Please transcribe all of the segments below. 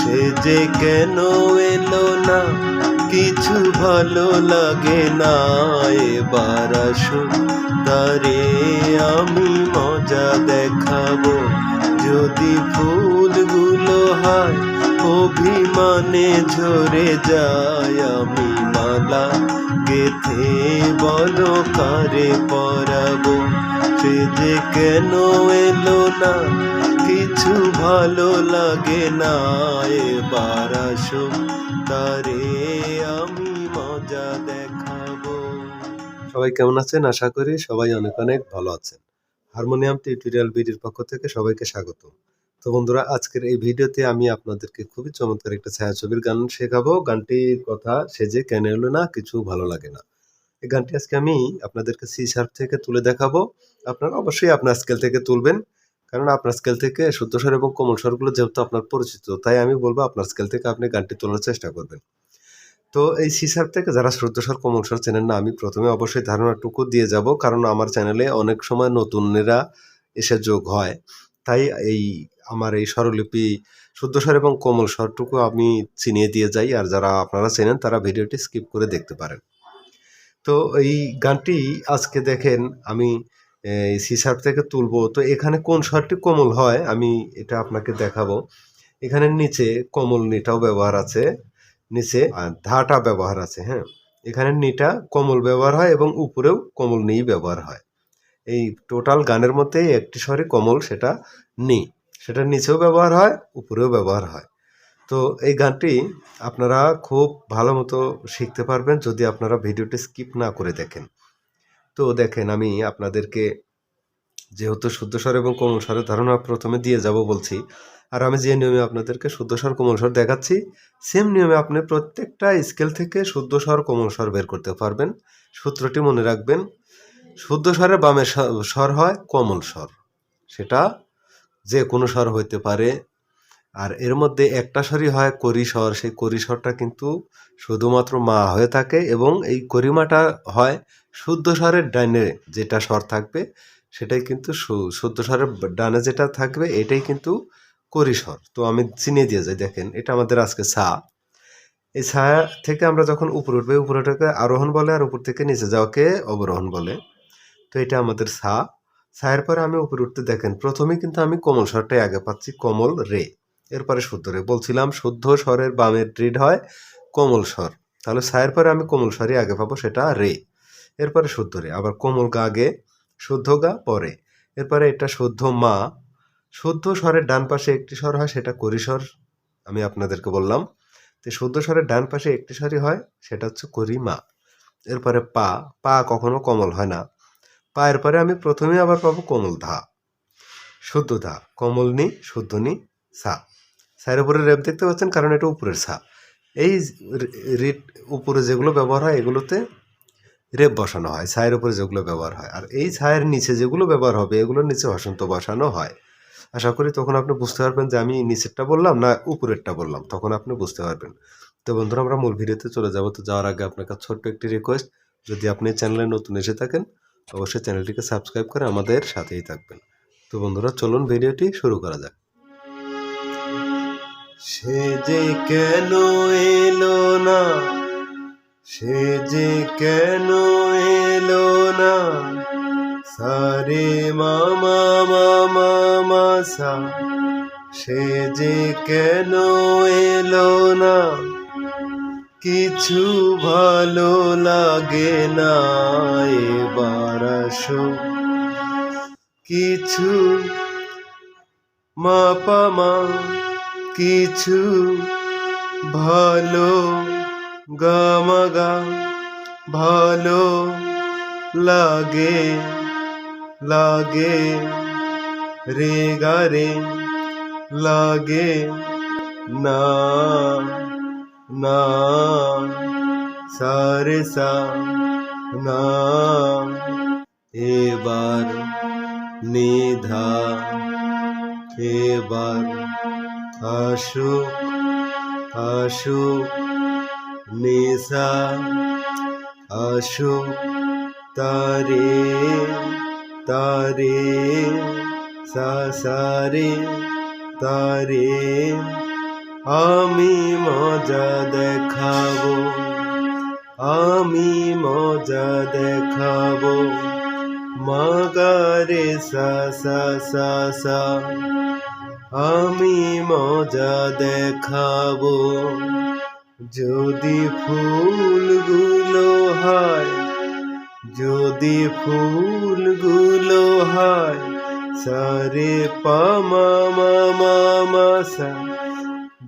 সে যে কেন এলো না, কিছু ভালো লাগে না। এবার আসো তারে আমি মজা দেখাবো। যদি ফুলগুলো হয়, অভিমানে ঝরে যায়। আমি মালা গেথে বলো কারে পরাবো। সে যে কেন এলো না? কিছু ভালো লাগে না। এবার আসো, তারে আমি মজা দেখাবো। সবাই কেমন আছেন? আশা করি সবাই অনেক অনেক ভালো আছেন। হারমোনিয়াম টিউটোরিয়াল বিডির পক্ষ থেকে সবাইকে স্বাগত তো বন্ধুরা, আজকের এই ভিডিওতে আমি আপনাদেরকে খুবই চমৎকার একটা ছায়াছবির গান শেখাবো। গানটির কথা সে যে কেন এলো না, কিছু ভালো লাগে না। এই গানটি আজকে আমি আপনাদেরকে সি শার্প থেকে তুলে দেখাবো। আপনারা অবশ্যই আপনার স্কেল থেকে তুলবেন, কারণ আপনার স্কেল থেকে শুদ্ধ স্বর এবং কোমল স্বরগুলো যেহেতু আপনার পরিচিত, তাই আমি বলব আপনার স্কেল থেকে আপনি গানটি তোলার চেষ্টা করবেন। তো এই সি শার্প থেকে যারা শুদ্ধ স্বর কোমল স্বর চেনেন না, আমি প্রথমে অবশ্যই ধারণাটুকু দিয়ে যাব, কারণ আমার চ্যানেলে অনেক সময় নতুনেরা এসে যোগ হয়। তাই এই আমার এই স্বরলিপি, শুদ্ধ স্বর এবং কোমল স্বরটুকু আমি চিনিয়ে দিয়ে যাই, আর যারা আপনারা চেনেন, তারা ভিডিওটি স্কিপ করে দেখতে পারেন। তো এই গানটি আজকে দেখেন আমি সি থেকে তুলবো। তো এখানে কোন স্বরটি কোমল হয় আমি এটা আপনাকে দেখাবো। এখানে নিচে কোমল নিটাও ব্যবহার আছে, নিচে ধাটা ব্যবহার আছে হ্যাঁ। এখানে নিটা কোমল ব্যবহার হয় এবং উপরেও কোমল নি ব্যবহার হয়। এই টোটাল গানের মধ্যে একটি স্বরে কোমল, সেটা নি। সেটা নিচেও ব্যবহার হয়, উপরেও ব্যবহার হয়। তো এই গানটি আপনারা খুব ভালো মতো শিখতে পারবেন যদি আপনারা ভিডিওটি স্কিপ না করে দেখেন। তো দেখেন, আমি আপনাদেরকে যেহেতু শুদ্ধস্বর এবং কোমল স্বরের ধারণা প্রথমে দিয়ে যাব বলছি, আর আমি যে নিয়মে আপনাদেরকে শুদ্ধস্বর কোমল স্বর দেখাচ্ছি, সেম নিয়মে আপনি প্রত্যেকটা স্কেল থেকে শুদ্ধস্বর কোমল স্বর বের করতে পারবেন। সূত্রটি মনে রাখবেন, শুদ্ধ স্বরের বামের স্ব- স্বর হয় কোমল স্বর। সেটা যে কোনো স্বর হইতে পারে আর এর মধ্যে একটা স্বরই হয় করি স্বর সেই করি স্বরটা কিন্তু শুধুমাত্র মা হয়ে থাকে এবং এই করিমাটা হয় শুদ্ধ স্বরের ডাইনে যেটা স্বর থাকবে, সেটাই কিন্তু শুদ্ধ স্বরের ডানে যেটা থাকবে, এটাই কিন্তু করি স্বর তো আমি চিনিয়ে দিয়ে যাই, দেখেন, এটা আমাদের আজকে সা এই ছায়া থেকে আমরা যখন উপরে উঠবে, উপরে উপরেটাকে আরোহণ বলে আর উপর থেকে নিচে যাওয়াকে অবরোহণ বলে। তো এটা আমাদের সা ছায়ের পরে আমি উপরে উঠতে দেখেন প্রথমে কিন্তু আমি কোমল স্বরটাই আগে পাচ্ছি, কোমল রে। এরপরে শুদ্ধ রে। বলছিলাম, শুদ্ধ স্বরের বামের ড্রিড হয়, কোমল স্বর। তাহলে সায়ের পরে আমি কোমল স্বরই আগে পাবো, সেটা রে। এরপরে শুদ্ধ রে। আবার কোমল গা আগে, শুদ্ধ গা পরে। এরপরে এটা শুদ্ধ মা। শুদ্ধ স্বরের ডান পাশে একটি স্বর হয়, সেটা করিস্বর, আমি আপনাদেরকে বললাম। তো শুদ্ধ স্বরের ডান পাশে একটি স্বরই হয়, সেটা হচ্ছে করিমা। এরপরে পা পা কখনো কোমল হয় না। পা এরপরে আমি প্রথমে আবার পাবো কোমল ধা। শুদ্ধ ধা। কোমল নি, শুদ্ধ নি, সা। সায়ের উপরে রেপ দেখতে পাচ্ছেন, কারণ এটা উপরের সা এই রিট উপরে যেগুলো ব্যবহার হয়, এগুলোতে রেপ বসানো হয় ছায়ের উপরে যেগুলো ব্যবহার হয়। আর এই ছায়ের নিচে যেগুলো ব্যবহার হবে, এগুলোর নিচে হসন্ত বসানো হয়। আশা করি তখন আপনি বুঝতে পারবেন যে আমি নিচেরটা বললাম না উপরেরটা বললাম, তখন আপনি বুঝতে পারবেন। তো বন্ধুরা, আমরা মূল ভিডিওতে চলে যাব। তো যাওয়ার আগে আপনার কাছে ছোট্ট একটি রিকোয়েস্ট যদি আপনি চ্যানেলে নতুন এসে থাকেন, অবশ্যই চ্যানেলটিকে সাবস্ক্রাইব করে আমাদের সাথেই থাকবেন। তো বন্ধুরা, চলুন ভিডিওটি শুরু করা যাক। সে যে কেন এলো না? সে যে কেন এলো না? সারে মামা মামা, মাসা, সে যে কেন এলো না? কিছু ভালো লাগে না এবার আসো। কিছু মাপা মা কিছু ভালো গামাগা, ভালো লাগে লাগে, রে গারে লাগে, না না, সারে, সা, না, এবার, নিধা, এবার আসুক আসুক নিশা আসুক তারে তারে সা সারে তারে, আমি মজা দেখাবো, আমি মজা দেখাবো, মাগারে সা সা সা সা আমি মজা দেখাবো। যদি ফুলগুলো হয়, যদি ফুলগুলো হয়, সারে পামা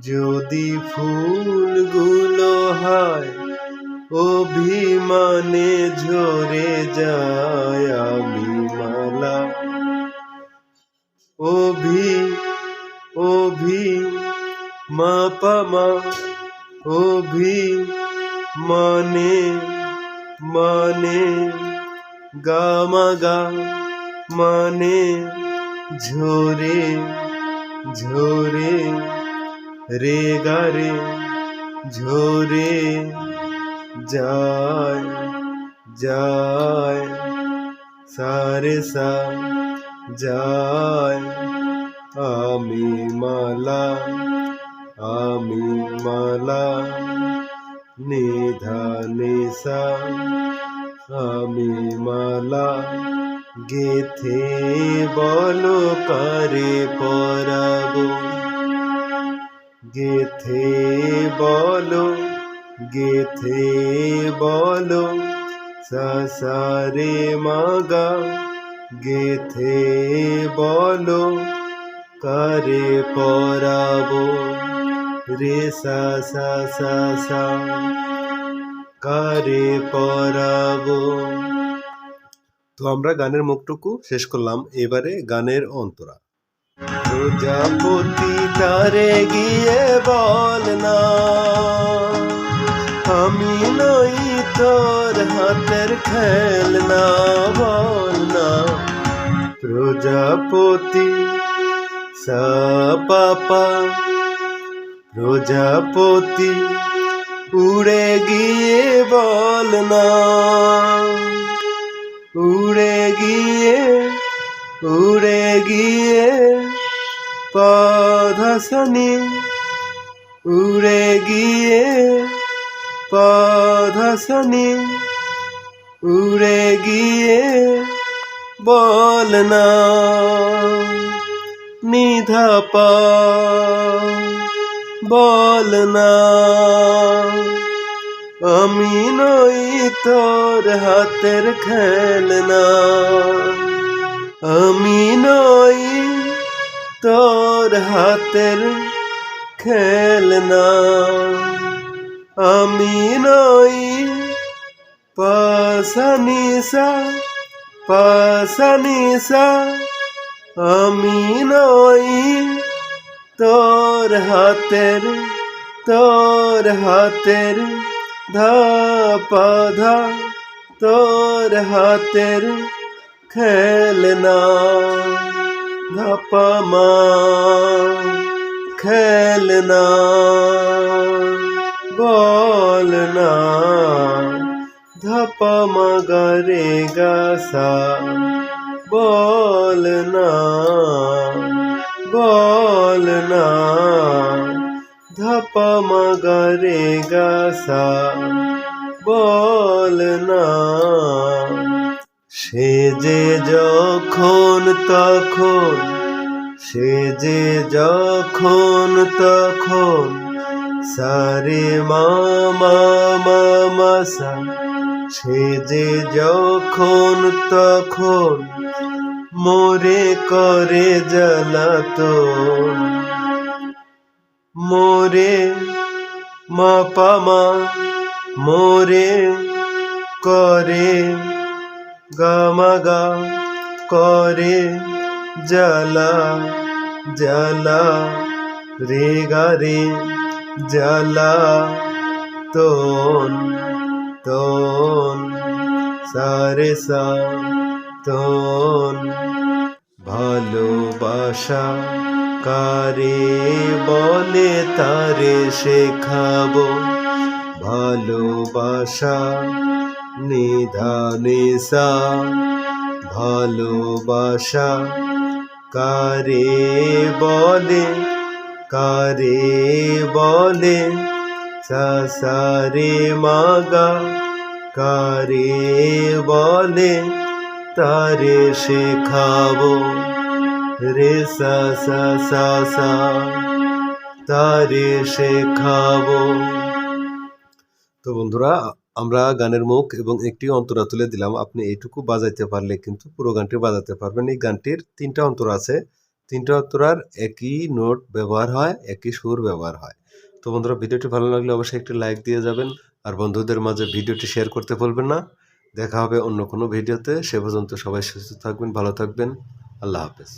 যদি ফুলগুলো হয়, অভিমানে ঝরে যায় আমি মালা। অভি অভি মা পামা অভি মানে মানে গামাগা মানে ঝরে ঝরে, রে গারে ঝরে, যায় যায়, সারে সা, যায়। আমি মালা আমি মালা, নিধা নিসা আমি মালা, গেথে বলো কারে পরাবো। গেথে বলো গেথে বলো, সাসারে মাগা, গেথে বলো কারে পরাবো রে সা সা সা সা, কারে পরাবো তো আমরা গানের মুখটুকু শেষ করলাম, এবারে গানের অন্তরা। প্রজাপতি তারে গিয়ে বল না, আমি নই তোর হাতের খেলনা, বল না। প্রজাপতি সা পাপা প্রজাপতি, উড়ে গিয়ে বল না। উড়ে গিয়ে উড়ে গিয়ে পধসনি উড়ে গিয়ে পধসনি উড়ে গিয়ে বল না। নিধা পা। বল না, আমি নই তোর হাতের খেলনা। আমি নই তোর হাতের খেলনা। আমি নই পাশানিসা পাশানিসা আমি নই তোর হাতের তোর হাতের ধাপধা, তোর হাতের খেলনা, ধাপমা খেলনা। বলনা ধাপমা গরে গাসা বলনা বলনা, ধপ মগরে গাসা, বলনা। সে যে যখন তখন, সে যে যখন তখন, সারে মামা মামাসা সে যে যখন তখন মোরে করে জ্বালাতন। মোরে মাপামা মোরে করে গামাগা করে জ্বালা জ্বালা, রে গারে জ্বালা তোন তোন সারে সা তোন ভালোবাসা কারে বলে তারে শেখাবো? ভালোবাসা নিধানেসা ভালোবাসা কারে বলে কারে বলে সাসারে মাগা, কারে বলে তারে শেখাবো? রে সা সা সা তারে শেখাবো। তো বন্ধুরা, আমরা গানের মুখ এবং একটি অন্তরা তুলে দিলাম। আপনি এইটুকু বাজাইতে পারলে কিন্তু পুরো গানটি বাজাতে পারবেন। এই গানটির তিনটা অন্তর আছে। তিনটা অন্তরার একই নোট ব্যবহার হয়, একই সুর ব্যবহার হয়। তো বন্ধুরা, ভিডিওটি ভালো লাগলে অবশ্যই একটি লাইক দিয়ে যাবেন। আর বন্ধুদের মাঝে ভিডিওটি শেয়ার করতে ভুলবেন না। দেখা হবে অন্য কোনো ভিডিওতে। সে পর্যন্ত সবাই সুস্থ থাকবেন, ভালো থাকবেন। আল্লাহ হাফেজ।